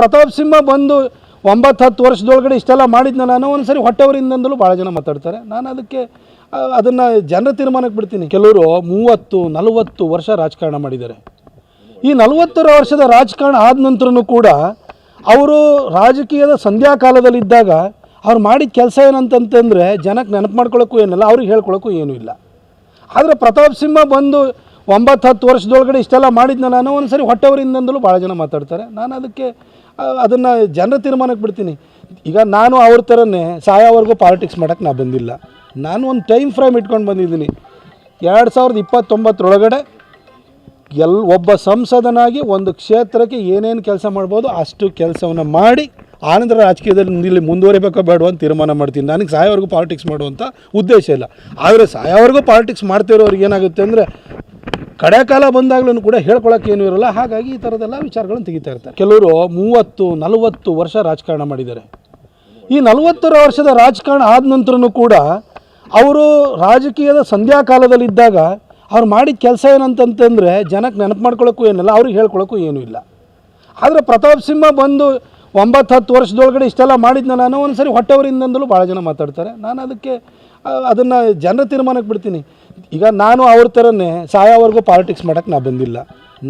ಪ್ರತಾಪ್ ಸಿಂಹ ಬಂದು ಒಂಬತ್ತು ಹತ್ತು ವರ್ಷದೊಳಗಡೆ ಇಷ್ಟೆಲ್ಲ ಮಾಡಿದ್ನಲ್ಲ ನಾನು, ಒಂದ್ಸರಿ ಹೊಟ್ಟೆವರಿಂದಲೂ ಭಾಳ ಜನ ಮಾತಾಡ್ತಾರೆ. ನಾನು ಅದಕ್ಕೆ ಅದನ್ನು ಜನರ ತೀರ್ಮಾನಕ್ಕೆ ಬಿಡ್ತೀನಿ. ಕೆಲವರು ಮೂವತ್ತು, ನಲವತ್ತು ವರ್ಷ ರಾಜಕಾರಣ ಮಾಡಿದ್ದಾರೆ. ಈ ನಲವತ್ತರ ವರ್ಷದ ರಾಜಕಾರಣ ಆದ ನಂತರನೂ ಕೂಡ ಅವರು ರಾಜಕೀಯದ ಸಂಧ್ಯಾಕಾಲದಲ್ಲಿದ್ದಾಗ ಅವ್ರು ಮಾಡಿದ ಕೆಲಸ ಏನಂತಂತಂದರೆ ಜನಕ್ಕೆ ನೆನಪು ಮಾಡ್ಕೊಳ್ಳೋಕ್ಕೂ ಏನಿಲ್ಲ, ಅವ್ರಿಗೆ ಹೇಳ್ಕೊಳ್ಳೋಕ್ಕೂ ಏನೂ ಇಲ್ಲ. ಆದರೆ ಪ್ರತಾಪ್ ಸಿಂಹ ಬಂದು ಒಂಬತ್ತು ಹತ್ತು ವರ್ಷದೊಳಗಡೆ ಇಷ್ಟೆಲ್ಲ ಮಾಡಿದ್ನಲ್ಲ ನಾನು ಒಂದು ಸರಿ ಹೊಟ್ಟೆವರಿಂದಲೂ ಭಾಳ ಜನ ಮಾತಾಡ್ತಾರೆ. ನಾನು ಅದಕ್ಕೆ ಅದನ್ನು ಜನರ ತೀರ್ಮಾನಕ್ಕೆ ಬಿಡ್ತೀನಿ. ಈಗ ನಾನು ಅವ್ರ ಥರನೇ ಸಾಯೋವರೆಗೂ ಪಾಲಿಟಿಕ್ಸ್ ಮಾಡೋಕ್ಕೆ ನಾ ಬಂದಿಲ್ಲ. ನಾನು ಒಂದು ಟೈಮ್ ಫ್ರೇಮ್ ಇಟ್ಕೊಂಡು ಬಂದಿದ್ದೀನಿ. ಎರಡು ಸಾವಿರದ ಇಪ್ಪತ್ತೊಂಬತ್ತರೊಳಗಡೆ ಎಲ್, ಒಬ್ಬ ಸಂಸದನಾಗಿ ಒಂದು ಕ್ಷೇತ್ರಕ್ಕೆ ಏನೇನು ಕೆಲಸ ಮಾಡ್ಬೋದು ಅಷ್ಟು ಕೆಲಸವನ್ನು ಮಾಡಿ ಆನಂತರ ರಾಜಕೀಯದಲ್ಲಿ ಇಲ್ಲಿ ಮುಂದುವರಿಬೇಕೋ ಬೇಡವೋ ಅಂತ ತೀರ್ಮಾನ ಮಾಡ್ತೀನಿ. ನನಗೆ ಸಾಯೋವರೆಗೂ ಪಾಲಿಟಿಕ್ಸ್ ಮಾಡುವಂಥ ಉದ್ದೇಶ ಇಲ್ಲ. ಆದರೆ ಸಾಯೋವರೆಗೂ ಪಾಲಿಟಿಕ್ಸ್ ಮಾಡ್ತಿರೋರಿಗೆ ಏನಾಗುತ್ತೆ ಅಂದರೆ ಕಡೆ ಕಾಲ ಬಂದಾಗಲೂ ಕೂಡ ಹೇಳ್ಕೊಳಕ್ಕೆ ಏನೂ ಇರಲ್ಲ. ಹಾಗಾಗಿ ಈ ಥರದೆಲ್ಲ ವಿಚಾರಗಳನ್ನು ತೆಗಿತಾ ಇರ್ತಾರೆ. ಕೆಲವರು ಮೂವತ್ತು, ನಲವತ್ತು ವರ್ಷ ರಾಜಕಾರಣ ಮಾಡಿದ್ದಾರೆ. ಈ ನಲವತ್ತರ ವರ್ಷದ ರಾಜಕಾರಣ ಆದ ನಂತರನೂ ಕೂಡ ಅವರು ರಾಜಕೀಯದ ಸಂಧ್ಯಾಕಾಲದಲ್ಲಿದ್ದಾಗ ಅವ್ರು ಮಾಡಿದ ಕೆಲಸ ಏನಂತಂತಂದರೆ ಜನಕ್ಕೆ ನೆನಪು ಮಾಡ್ಕೊಳ್ಳೋಕ್ಕೂ ಏನಿಲ್ಲ, ಅವ್ರಿಗೆ ಹೇಳ್ಕೊಳಕ್ಕೂ ಏನೂ ಇಲ್ಲ. ಆದರೆ ಪ್ರತಾಪ್ ಸಿಂಹ ಬಂದು ಒಂಬತ್ತು ಹತ್ತು ವರ್ಷದೊಳಗಡೆ ಇಷ್ಟೆಲ್ಲ ಮಾಡಿದ್ನಲ್ಲ ನಾನು ಒಂದು ಸರಿ ಹೊಟ್ಟೆವರಿಂದಲೂ ಭಾಳ ಜನ ಮಾತಾಡ್ತಾರೆ. ನಾನು ಅದಕ್ಕೆ ಅದನ್ನು ಜನರ ತೀರ್ಮಾನಕ್ಕೆ ಬಿಡ್ತೀನಿ. ಈಗ ನಾನು ಅವ್ರ ಥರನೇ ಸಾಯೋವರೆಗೂ ಪಾಲಿಟಿಕ್ಸ್ ಮಾಡೋಕ್ಕೆ ನಾ ಬಂದಿಲ್ಲ.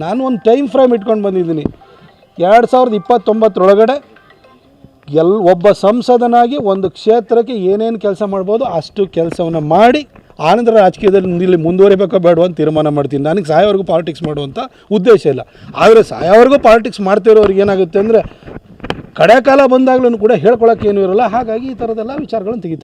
ನಾನು ಒಂದು ಟೈಮ್ ಫ್ರೇಮ್ ಇಟ್ಕೊಂಡು ಬಂದಿದ್ದೀನಿ. ಎರಡು ಸಾವಿರದ ಇಪ್ಪತ್ತೊಂಬತ್ತರೊಳಗಡೆ ಎಲ್, ಒಬ್ಬ ಸಂಸದನಾಗಿ ಒಂದು ಕ್ಷೇತ್ರಕ್ಕೆ ಏನೇನು ಕೆಲಸ ಮಾಡ್ಬೋದು ಅಷ್ಟು ಕೆಲಸವನ್ನು ಮಾಡಿ ಆನಂತರ ರಾಜಕೀಯದಲ್ಲಿ ಇಲ್ಲಿ ಮುಂದುವರಿಬೇಕೋ ಬೇಡ ಅಂತ ತೀರ್ಮಾನ ಮಾಡ್ತೀನಿ. ನನಗೆ ಸಾಯೋವರೆಗೂ ಪಾಲಿಟಿಕ್ಸ್ ಮಾಡುವಂಥ ಉದ್ದೇಶ ಇಲ್ಲ. ಆದರೆ ಸಾಯೋವರೆಗೂ ಪಾಲಿಟಿಕ್ಸ್ ಮಾಡ್ತಿರೋರಿಗೆ ಏನಾಗುತ್ತೆ ಅಂದರೆ ಕಡೆ ಕಾಲ ಬಂದಾಗಲೂ ಕೂಡ ಹೇಳ್ಕೊಳಕ್ಕೆ ಏನೂ ಇರೋಲ್ಲ. ಹಾಗಾಗಿ ಈ ಥರದೆಲ್ಲ ವಿಚಾರಗಳನ್ನು ತೆಗಿತಾರೆ